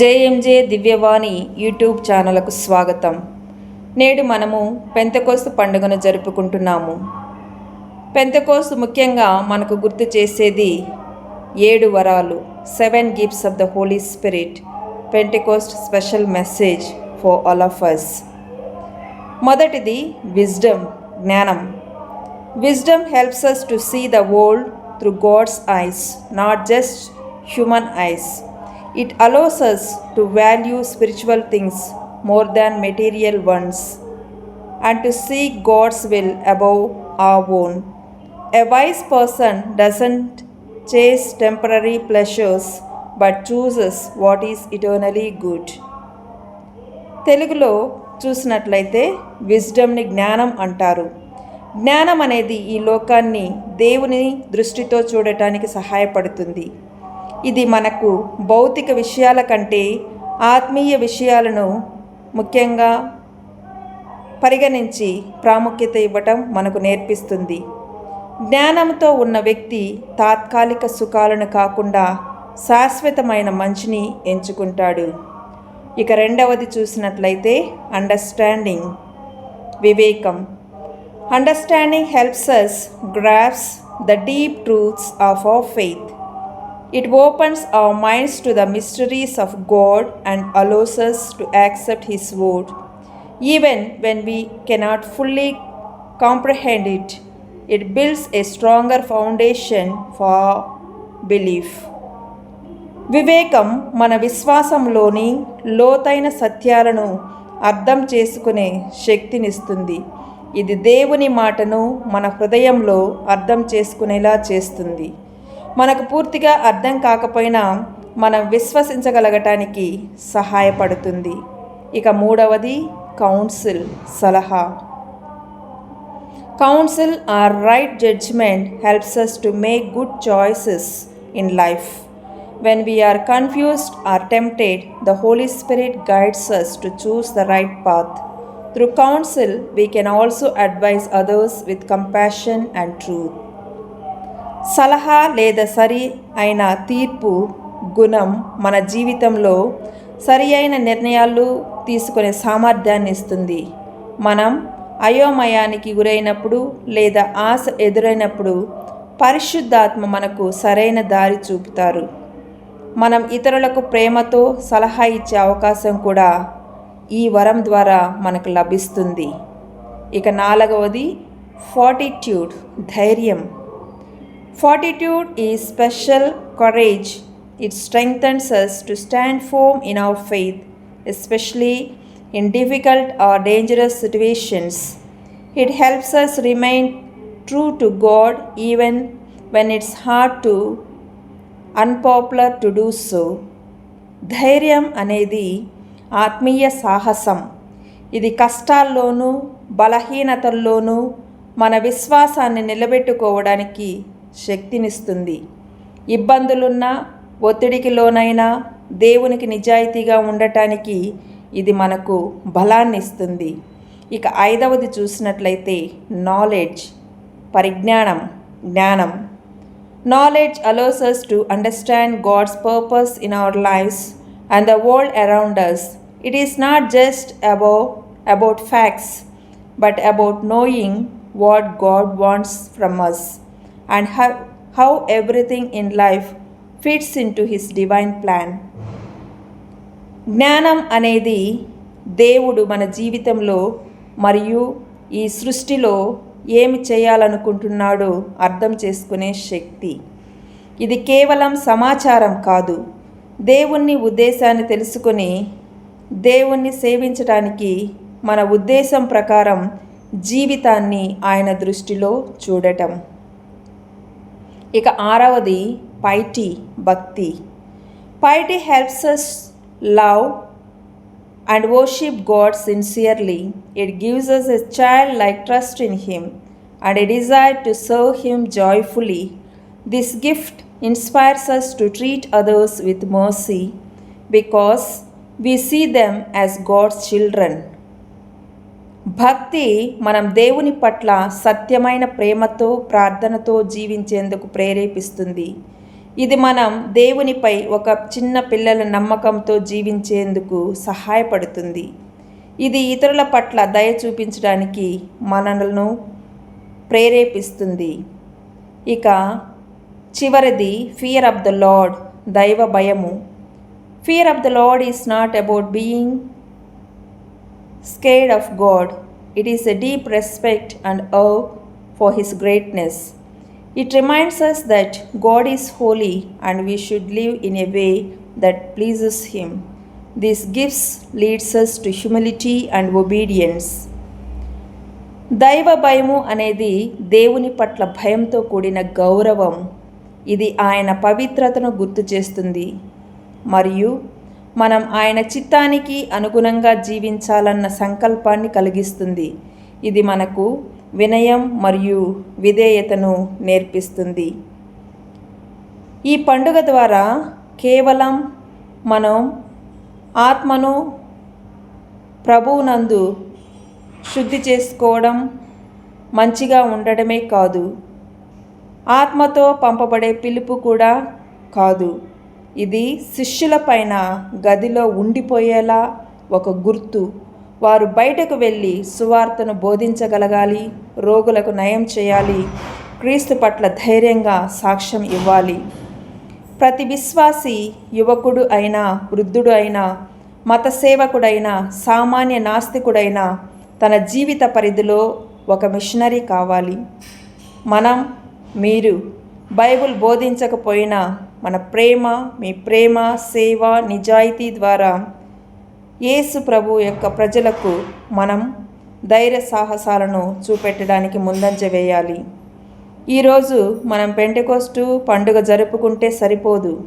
JMJ దివ్యవాణి YouTube ఛానల్కు స్వాగతం. నేడు మనము పెంతకోస్తు పండుగను జరుపుకుంటున్నాము. పెంతకోస్తు ముఖ్యంగా మనకు గుర్తు చేసేది ఏడు వరాలు seven gifts of the Holy Spirit Pentecost special message for all of us మొదటిది విజ్డమ్ జ్ఞానం wisdom helps us to see the world through God's eyes not just human eyes it allows us to value spiritual things more than material ones and to seek God's will above our own. A wise person doesn't chase temporary pleasures but chooses what is eternally good. తెలుగులో చూసినట్లయితే విజ్డమ్ని జ్ఞానం అంటారు. జ్ఞానం అనేది ఈ లోకాన్ని దేవుని దృష్టితో చూడటానికి సహాయపడుతుంది. ఇది మనకు భౌతిక విషయాల కంటే ఆత్మీయ విషయాలను ముఖ్యంగా పరిగణించి ప్రాముఖ్యత ఇవ్వటం మనకు నేర్పిస్తుంది. జ్ఞానంతో ఉన్న వ్యక్తి తాత్కాలిక సుఖాలను కాకుండా శాశ్వతమైన మంచిని ఎంచుకుంటాడు. ఇక రెండవది చూసినట్లయితే అండర్స్టాండింగ్ వివేకం. Understanding helps us grasp the deep truths of our faith it opens our minds to the mysteries of God and allows us to accept his word even when we cannot fully comprehend it it builds a stronger foundation for belief వివేకం మన విశ్వాసంలోని లోతైన సత్యాలను అర్థం చేసుకునే శక్తినిస్తుంది. ఇది దేవుని మాటను మన హృదయంలో అర్థం చేసుకునేలా చేస్తుంది. మనకు పూర్తిగా అర్థం కాకపోయినా మనం విశ్వసించగలగటానికి సహాయపడుతుంది. ఇక మూడవది కౌన్సిల్ సలహా. Counsel or right judgment helps us to make good choices in life when we are confused or tempted the holy spirit guides us to choose the right path through counsel we can also advise others with compassion and truth సలహా లేదా సరి అయిన తీర్పు గుణం మన జీవితంలో సరి అయిన నిర్ణయాలు తీసుకునే సామర్థ్యాన్ని ఇస్తుంది మనం అయోమయానికి గురైనప్పుడు లేదా ఆశ ఎదురైనప్పుడు పరిశుద్ధాత్మ మనకు సరైన దారి చూపుతారు మనం ఇతరులకు ప్రేమతో సలహా ఇచ్చే అవకాశం కూడా ఈ వరం ద్వారా మనకు లభిస్తుంది. ఇక నాలుగవది ఫార్టిట్యూడ్ ధైర్యం. Fortitude is special courage it strengthens us to stand firm in our faith especially in difficult or dangerous situations it helps us remain true to God even when it's hard to unpopular to do so ధైర్యం అనేది ఆత్మీయ సాహసం. ఇది కష్టాల్లోనూ బలహీనతల్లోనూ మన విశ్వాసాన్ని నిలబెట్టుకోవడానికి శక్తినిస్తుంది. ఇబ్బందులున్నా ఒత్తిడికి లోనైనా దేవునికి నిజాయితీగా ఉండటానికి ఇది మనకు బలాన్ని ఇస్తుంది ఇక ఐదవది చూసినట్లయితే నాలెడ్జ్ పరిజ్ఞానం జ్ఞానం. Knowledge allows us to understand God's purpose in our lives and the world around us. It is not just about, about facts, but about knowing what God wants from us and how, how everything in life fits into His divine plan. జ్ఞానం అనేది దేవుడు మన జీవితంలో మరియు ఈ సృష్టిలో ఏమి చేయాలనుకుంటున్నాడో అర్థం చేసుకునే శక్తి. ఇది కేవలం సమాచారం కాదు. దేవుణ్ణి ఉద్దేశాన్ని తెలుసుకొని దేవుణ్ణి సేవించటానికి మన ఉద్దేశం ప్రకారం జీవితాన్ని ఆయన దృష్టిలో చూడటం. ఇక ఆరవది పైటి భక్తి. Piety helps us love and worship God sincerely. It gives us a childlike trust in Him and a desire to serve Him joyfully. This gift inspires us to treat others with mercy because we see them as God's children. భక్తి మనం దేవుని పట్ల సత్యమైన ప్రేమతో ప్రార్థనతో జీవించేందుకు ప్రేరేపిస్తుంది ఇది మనం దేవునిపై ఒక చిన్న పిల్లల నమ్మకంతో జీవించేందుకు సహాయపడుతుంది. ఇది ఇతరుల పట్ల దయ చూపించడానికి మనలను ప్రేరేపిస్తుంది. ఇక చివరిది ఫియర్ ఆఫ్ ద లాడ్ దైవ భయము. Fear of the Lord is not about being scared of God it is a deep respect and awe for his greatness It reminds us that God is holy and we should live in a way that pleases Him. This gives leads us to humility and obedience. దైవ భయము అనేది దేవుని పట్ల భయంతో కూడిన గౌరవం ఇది ఆయన పవిత్రతను గుర్తు చేస్తుంది మరియు మనం ఆయన చిత్తానికి అనుగుణంగా జీవించాలన్న సంకల్పాన్ని కలిగిస్తుంది ఇది మనకు వినయం మరియు విధేయతను నేర్పిస్తుంది. ఈ పండుగ ద్వారా కేవలం మనం ఆత్మను ప్రభువునందు శుద్ధి చేసుకోవడం మంచిగా ఉండడమే కాదు ఆత్మతో పంపబడే పిలుపు కూడా కాదు. ఇది శిష్యుల పైన గదిలో ఉండిపోయేలా ఒక గుర్తు. వారు బయటకు వెళ్ళి సువార్తను బోధించగలగాలి రోగులకు నయం చేయాలి క్రీస్తు పట్ల ధైర్యంగా సాక్ష్యం ఇవ్వాలి. ప్రతి విశ్వాసి యువకుడు అయినా వృద్ధుడు అయినా మత సేవకుడైనా సామాన్య నాస్తికుడైనా తన జీవిత పరిధిలో ఒక మిషనరీ కావాలి. మనం మీరు బైబుల్ బోధించకపోయినా మన ప్రేమ మీ ప్రేమ సేవ నిజాయితీ ద్వారా యేసు ప్రభు యొక్క ప్రజలకు మనం ధైర్య సాహసాలను చూపెట్టడానికి ముందంజ వేయాలి. ఈరోజు మనం పెంటకోస్టు పండుగ జరుపుకుంటే సరిపోదు.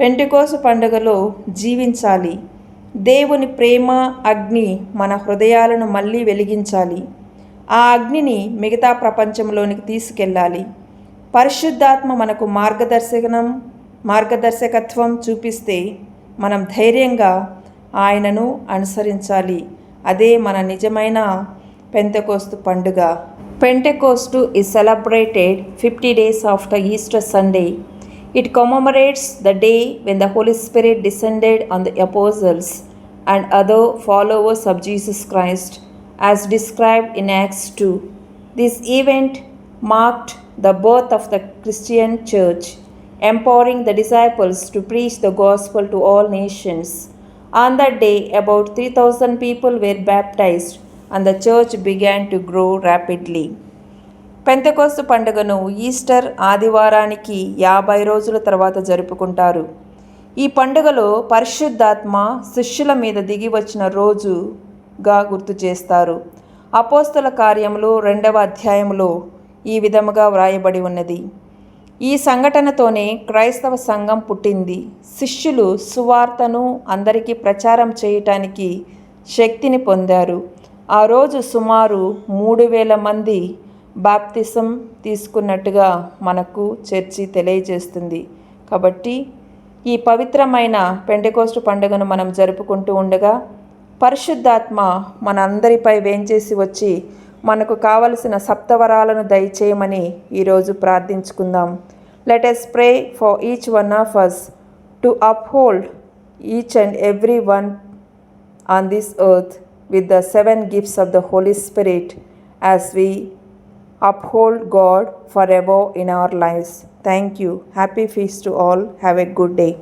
పెంటకోసు పండుగలో జీవించాలి. దేవుని ప్రేమ అగ్ని మన హృదయాలను మళ్ళీ వెలిగించాలి. ఆ అగ్నిని మిగతా ప్రపంచంలోనికి తీసుకెళ్ళాలి. పరిశుద్ధాత్మ మనకు మార్గదర్శనం మార్గదర్శకత్వం చూపిస్తే మనం ధైర్యంగా ఆయనను అనుసరించాలి అదే మన నిజమైన పెంతకోస్తు పండుగ పెంటెకోస్టు is celebrated 50 days after Easter Sunday. It commemorates the day when the Holy Spirit descended on the apostles and other followers of Jesus Christ, as described in Acts 2. This event marked the birth of the Christian Church, empowering the disciples to preach the gospel to all nations. On that day, about 3,000 people were baptized, and the church began to grow rapidly. Pentecost పండుగను Easter ఆదివారానికి యాభై రోజుల తర్వాత జరుపుకుంటారు. ఈ పండుగలో పరిశుద్ధాత్మ శిష్యుల మీద దిగి వచ్చిన రోజుగా గుర్తు చేస్తారు. అపోస్తల కార్యములు రెండవ అధ్యాయంలో ఈ విధముగా వ్రాయబడి ఉన్నది. ఈ సంఘటనతోనే క్రైస్తవ సంఘం పుట్టింది. శిష్యులు సువార్తను అందరికీ ప్రచారం చేయటానికి శక్తిని పొందారు. ఆ రోజు సుమారు మూడు వేల మంది బాప్తిసం తీసుకున్నట్టుగా మనకు చర్చి తెలియజేస్తుంది. కాబట్టి ఈ పవిత్రమైన పెండకోస్టు పండుగను మనం జరుపుకుంటూ ఉండగా పరిశుద్ధాత్మ మన అందరిపై వేంచేసి వచ్చి మనకు కావలసిన సప్తవరాలను దయచేయమని ఈరోజు ప్రార్థించుకుందాం. Let us pray for each one of us to uphold each and every one on this earth with the seven gifts of the Holy Spirit as we uphold God forever in our lives. Thank you. Happy feast to all. Have a good day.